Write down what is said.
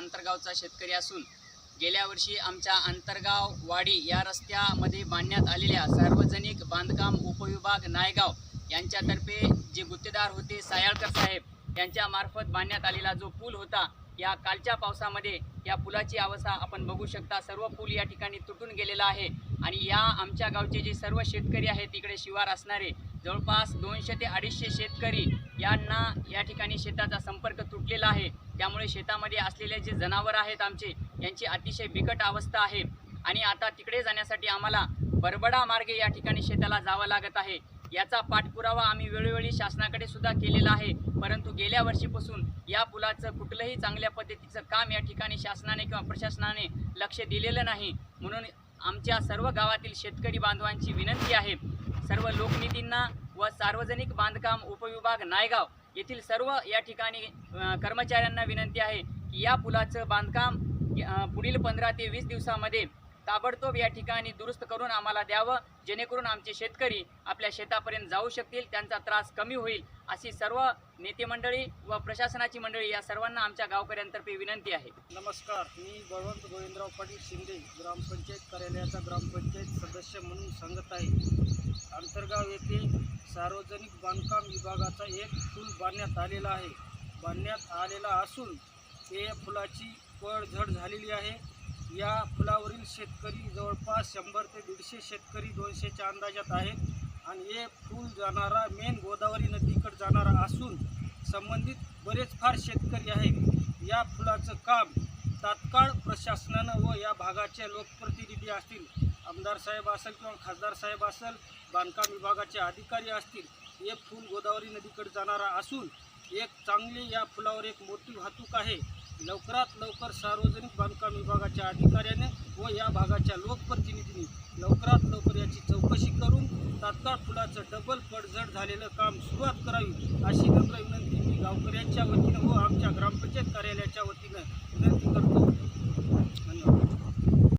आंतरगावचा शेतकरी असून गेल्या वर्षी आमच्या आंतरगाव वाडी या रस्त्यामध्ये बांधण्यात आलेल्या सार्वजनिक बांधकाम उपविभाग नायगाव यांच्यातर्फे जे गुत्तेदार होते सायाळकर साहेब यांच्यामार्फत बांधण्यात आलेला जो पूल होता या कालच्या पावसामध्ये या पुलाची अवस्था आपण बघू शकता. सर्व पूल या ठिकाणी तुटून गेलेला आहे आणि या आमच्या गावचे जे सर्व शेतकरी आहेत तिकडे शिवार असणारे जवळपास दोनशे ते अडीचशे शेतकरी यांना या ठिकाणी शेताचा संपर्क तुटलेला आहे. त्यामुळे शेतामध्ये असलेले जे जनावर आहेत आमचे यांची अतिशय बिकट अवस्था आहे. आणि आता तिकडे जाण्यासाठी आम्हाला बरबडा मार्गे या ठिकाणी शेताला जावं लागत आहे. याचा पाठपुरावा आम्ही वेळोवेळी शासनाकडे सुद्धा केलेला आहे. परंतु गेल्या वर्षीपासून या पुलाचं कुठलंही चांगल्या पद्धतीचं काम या ठिकाणी शासनाने किंवा प्रशासनाने लक्ष दिलेलं नाही. म्हणून आमच्या सर्व गावातील शेतकरी बांधवांची विनंती आहे. सर्व लोकनिधींना सार्वजनिक बांधकाम उपविभाग नायगाव येथील सर्व या ठिकाणी कर्मचाऱ्यांना विनंती आहे की या पुलाचं बांधकाम पुढील पंधरा ते वीस दिवसामध्ये ताबडतोब या ठिकाणी दुरुस्त करून आम्हाला द्यावं जेणेकरून आमचे शेतकरी आपल्या शेतापर्यंत जाऊ शकतील त्यांचा त्रास कमी होईल अशी सर्व नेते मंडळी व प्रशासनाची मंडळी या सर्वांना आमच्या गावकऱ्यांतर्फे विनंती आहे. नमस्कार मी बळवंत गोविंदराव पाटील शिंदे ग्रामपंचायत कार्यालयाचा ग्रामपंचायत सदस्य म्हणून सांगत आहे. अंतर्गाव येथे सार्वजनिक बांधकाम विभागाचा एक पूल बांधण्यात आलेला आहे. बांधण्यात आलेला असून ते फुलाची पळझड झालेली आहे. या फुलावरील शेतकरी जवळपास शंभर ते दीडशे शेतकरी दोनशेच्या अंदाजात आहेत. आणि हे फूल जाणारा मेन गोदावरी नदीकडे जाणारा असून संबंधित बरेच फार शेतकरी आहेत. या फुलाचं काम तात्काळ प्रशासनानं व या भागाचे लोकप्रतिनिधी असतील आमदार साहेब असेल किंवा खासदार साहेब असेल बांधकाम विभागाचे अधिकारी असतील हे फूल गोदावरी नदीकडे जाणारा असून एक चांगली या फुलावर एक मोठी वाहतूक आहे. लवकरात लवकर सार्वजनिक बांधकाम विभागाच्या अधिकाऱ्याने व या भागाच्या लोकप्रतिनिधींनी लवकरात लवकर याची चौकशी करून तात्काळ पुलाचं डबल पडझड झालेलं काम सुरुवात करावी अशी नम्र विनंती मी गावकऱ्यांच्या वतीनं व आमच्या ग्रामपंचायत कार्यालयाच्या वतीनं विनंती करतो.